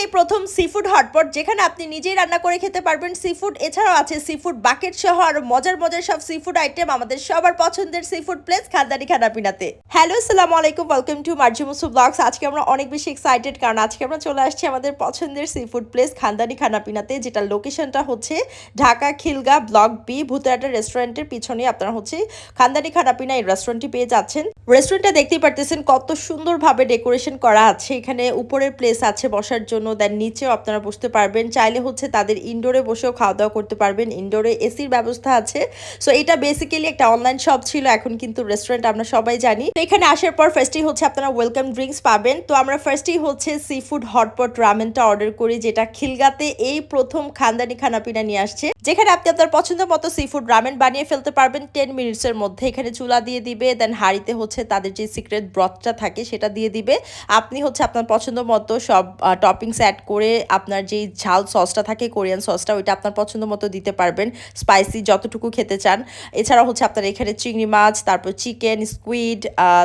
এই প্রথম seafood hotpot যেখানে আপনি নিজেই রান্না করে খেতে পারবেন সিফুড এছাড়াও আছে সিফুড বাকেট সহ আরও মজার মজার সব সিফুড আইটেম আমাদের সবার পছন্দের সিফুড প্লেস খানদানি খানাপিনাতে। হ্যালো সালাম আলাইকুম ওয়েলকাম টু মার্জিমুসু ব্লগস আজকে আমরা অনেক বেশি এক্সাইটেড কারণ আজকে আমরা চলে আসছি আমাদের পছন্দের সিফুড প্লেস খানদানি খানাপিনাতে যেটা লোকেশনটা হচ্ছে ঢাকা খিলগা ব্লক বি, ভূতরাটা রেস্টুরেন্টের পিছনে আপনারা হচ্ছে খানদানি খানাপিনা এই রেস্টুরেন্টটি পেয়ে যাচ্ছেন। রেস্টুরেন্টটা দেখতেই পারতেছেন কত সুন্দরভাবে ডেকোরেশন করা আছে। এখানে উপরের প্লেস আছে বসার জন্য। দেন নিচেও আপনারা বসতে পারবেন। চাইলে হচ্ছে তাদের ইনডোরে বসেও খাওয়া দাওয়া করতে পারবেন। ইনডোরে এসির ব্যবস্থা আছে। সো এটা বেসিক্যালি একটা অনলাইন শপ ছিল। এখন কিন্তু রেস্টুরেন্ট আমরা সবাই জানি। তো এখানে আসার পর ফার্স্টেই হচ্ছে আপনারা ওয়েলকাম ড্রিঙ্কস পাবেন। তো আমরা ফার্স্টেই হচ্ছে সি ফুড হটপট রামেনটা অর্ডার করি, যেটা খিলগাতে এই প্রথম খানদানি খানাপিনা নিয়ে আসছে। যেখানে আপনি আপনার পছন্দ মতো সি ফুড রামেন বানিয়ে ফেলতে পারবেন টেন মিনিটসের মধ্যে। এখানে চুলা দিয়ে দিবে দেন হাঁড়িতে হচ্ছে তাদের যে সিক্রেট ব্রথটা থাকে সেটা দিয়ে দিবে। আপনি হচ্ছে আপনার পছন্দ মতো সব টপিংস অ্যাড করে আপনার যেই ঝাল সসটা থাকে কোরিয়ান সসটা ওইটা আপনার পছন্দ মতো দিতে পারবেন। স্পাইসি যতটুকু খেতে চান। এছাড়া হচ্ছে আপনার এখানে চিংড়ি মাছ, তারপর চিকেন স্কুইড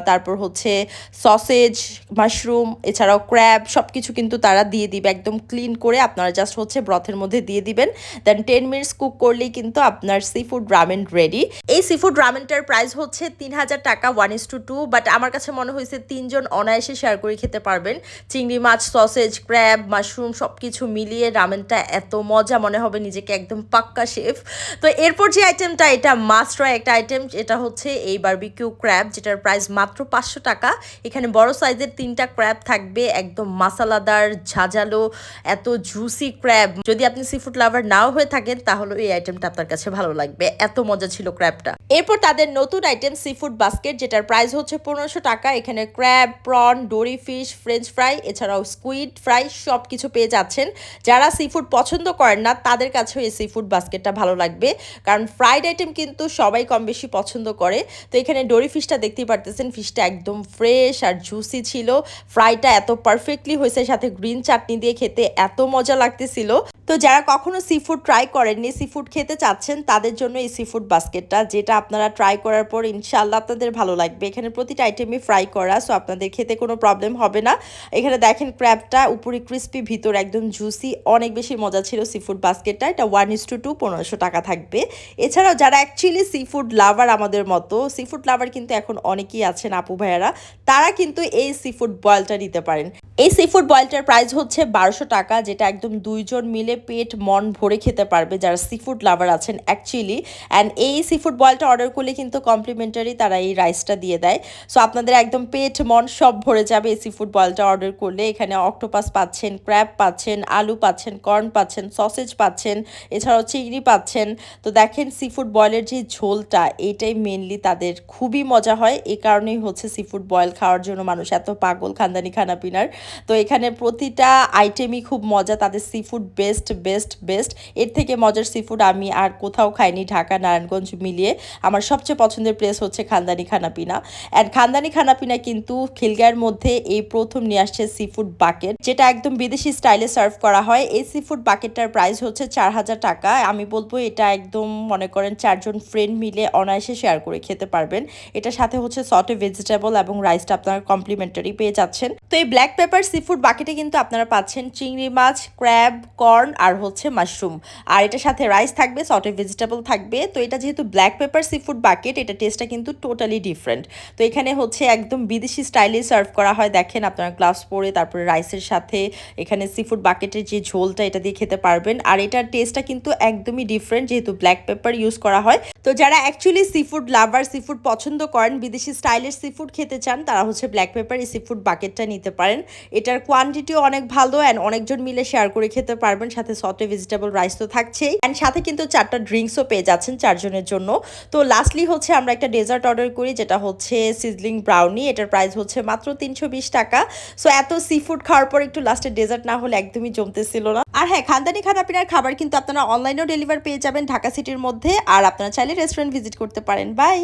তারপর হচ্ছে সসেজ মাশরুম এছাড়াও ক্র্যাব সব কিছু কিন্তু তারা দিয়ে দিবে। একদম ক্লিন করে আপনারা জাস্ট হচ্ছে ব্রথের মধ্যে দিয়ে দিবেন। দেন টেন মিনিটস কুক করলেই কিন্তু আপনার সি ফুড রামেন রেডি এই সি ফুড রামেনটার প্রাইস হচ্ছে তিন হাজার টাকা one is to two but আমার কাছে মনে হয়েছে তিনজন অনায়াসে শেয়ার করে খেতে পারবেন। চিংড়ি মাছ সসেজ ক্র্যাব মাশরুম সব কিছু মিলিয়ে রামেনটা এত মজা, মনে হবে নিজেকে একদম পাক্কা শেফ তো এরপর যে আইটেমটা এটা মাস্ট একটা আইটেম এটা হচ্ছে এই বারবিকিউ ক্র্যাব যেটার প্রাইস মাত্র পাঁচশো টাকা। এখানে বড় সাইজের তিনটা ক্র্যাব থাকবে, একদম মাসালাদার ঝাঁঝালো, এত জুসি ক্র্যাব যদি আপনি সি ফুড লাভার নাও হয়ে থাকেন, তাহলে এই আইটেমটা আপনার কাছে ভালো লাগবে। এত মজা ছিল ক্র্যাবটা এরপর তাদের নতুন আইটেম সিফুড বাস্কেট যেটার প্রাইস হচ্ছে পনেরোশো টাকা। এখানে crab prawn dory fish French fry এছাড়াও স্কুইড ফ্রাই সব কিছু পেয়ে যাচ্ছেন। যারা সিফুড পছন্দ করেন না, তাদের কাছেও এই সি ফুড বাস্কেটটা ভালো লাগবে। কারণ ফ্রাইড আইটেম কিন্তু সবাই কম বেশি পছন্দ করে। তো এখানে ডোরি ফিশটা দেখতেই পারতেছেন ফিশটা একদম ফ্রেশ আর জুসি ছিল। ফ্রাইটা এত পারফেক্টলি হয়েছে, সাথে গ্রিন চাটনি দিয়ে খেতে এত মজা লাগতেছিল। তো যারা কখনো সি ফুড ট্রাই করেননি সি ফুড খেতে চাচ্ছেন, তাদের জন্য এই সি ফুড বাস্কেটটা, যেটা আপনারা ট্রাই করার পর ইনশাল্লাহ আপনাদের ভালো লাগবে। এখানে প্রতিটা আইটেমই ফ্রাই করা সো আপনাদের খেতে কোনো প্রবলেম হবে না। এখানে দেখেন ক্র্যাবটা উপরে ক্রিস্পি ভিতর একদম জুসি অনেক বেশি মজা ছিল সি ফুড বাস্কেটটা। এটা ওয়ান ইস টু টু পনেরোশো টাকা থাকবে। এছাড়াও যারা অ্যাকচুয়ালি সি ফুড লাভার আমাদের মতো সি ফুড লাভার কিন্তু এখন অনেকেই আছেন আপু ভাইয়ারা, তারা কিন্তু এই সি ফুড বয়েলটা নিতে পারেন। এই সি ফুড বয়েলটার প্রাইস হচ্ছে বারোশো টাকা, যেটা একদম দুইজন মিলে পেট মন ভরে খেতে পারবে। যারা সি ফুড লাভার আছেন অ্যাকচুয়ালি অ্যান্ড এই সি ফুড বয়েলটা অর্ডার করলে কিন্তু কমপ্লিমেন্টারি তারা এই রাইসটা দিয়ে দেয়। সো আপনাদের একদম পেট মন সব ভরে যাবে এই সি ফুড বয়েলটা অর্ডার করলে। এখানে অক্টোপাস পাচ্ছেন ক্র্যাব পাচ্ছেন, আলু পাচ্ছেন কর্ন পাচ্ছেন সসেজ পাচ্ছেন, এছাড়াও চিংড়ি পাচ্ছেন। তো দেখেন সি ফুড বয়েলের যে ঝোলটা এইটাই মেনলি তাদের খুবই মজা হয়। এই কারণেই হচ্ছে সি ফুড বয়েল খাওয়ার জন্য মানুষ এত পাগল, খানদানি খানা পিনার তো এখানে প্রতিটা আইটেমই খুব মজা, তাদের sea food best best best এর থেকে মজার সি ফুড আমি আর কোথাও খাইনি, ঢাকা, নারায়ণগঞ্জ মিলিয়ে। আমার সবচেয়ে পছন্দের প্লেস হচ্ছে খানদানি খানাপিনা। অ্যান্ড খানদানি খানাপিনা কিন্তু খিলগায়ের মধ্যে এই প্রথম নিয়ে আসছে সি ফুড বাকেট যেটা একদম বিদেশি স্টাইলে সার্ভ করা হয়। এই সি ফুড বাকেটটার প্রাইস হচ্ছে চার হাজার টাকা। আমি বলব এটা একদম মনে করেন চারজন ফ্রেন্ড মিলে অনায়াসে শেয়ার করে খেতে পারবেন। এটার সাথে হচ্ছে সটে ভেজিটেবল এবং রাইসটা আপনারা কমপ্লিমেন্টারি পেয়ে যাচ্ছেন। তো এই ব্ল্যাক পেপার সি ফুড বাকেটে কিন্তু আপনারা পাচ্ছেন চিংড়ি মাছ, ক্র্যাব, কর্ন আর হচ্ছে মাশরুম। আর এটার সাথে রাইস থাকবে সটে ভেজিটেবল থাকবে। তো এটা যেহেতু black pepper seafood bucket, এটা টেস্টটা কিন্তু টোটালি ডিফারেন্ট তো এখানে হচ্ছে একদম বিদেশি স্টাইলে সার্ভ করা হয়। দেখেন আপনারা গ্লাভস পরে, তারপরে রাইসের সাথে এখানে সি ফুড বাকেটের যে ঝোলটা, এটা দিয়ে খেতে পারবেন। আর এটার টেস্টটা কিন্তু একদমই ডিফারেন্ট যেহেতু ব্ল্যাক পেপার ইউজ করা হয়। তো যারা actually sea food lover sea food পছন্দ করেন, বিদেশি স্টাইলের সি ফুড খেতে চান, তারা হচ্ছে ব্ল্যাক পেপার এই সি ফুড বাকেটটা নিতে পারেন। এটার কোয়ান্টিটিও অনেক ভালো অ্যান্ড অনেকজন মিলে শেয়ার করে খেতে পারবেন। সাথে সটে ভেজিটেবল রাইস তো থাকছেই। অ্যান্ড সাথে কিন্তু চারটা ড্রিঙ্কসও পেয়ে যাচ্ছেন চারজনের জন্য। তো লাস্টলি হচ্ছে আমরা একটা ডেজার্ট অর্ডার করি, যেটা হচ্ছে সিজলিং ব্রাউনি এটার প্রাইস হচ্ছে মাত্র তিনশো বিশ টাকা। সো এত সি ফুড খাওয়ার পর একটু লাস্টে ডেজার্ট না হলে একদমই জমতেছিল না। আর হ্যাঁ খানদানি খানাপিনার খাবার কিন্তু আপনারা অনলাইনেও ডেলিভার পেয়ে যাবেন ঢাকা সিটির মধ্যে। আর আপনারা চাইলে রেস্টুরেন্ট ভিজিট করতে পারেন। বাই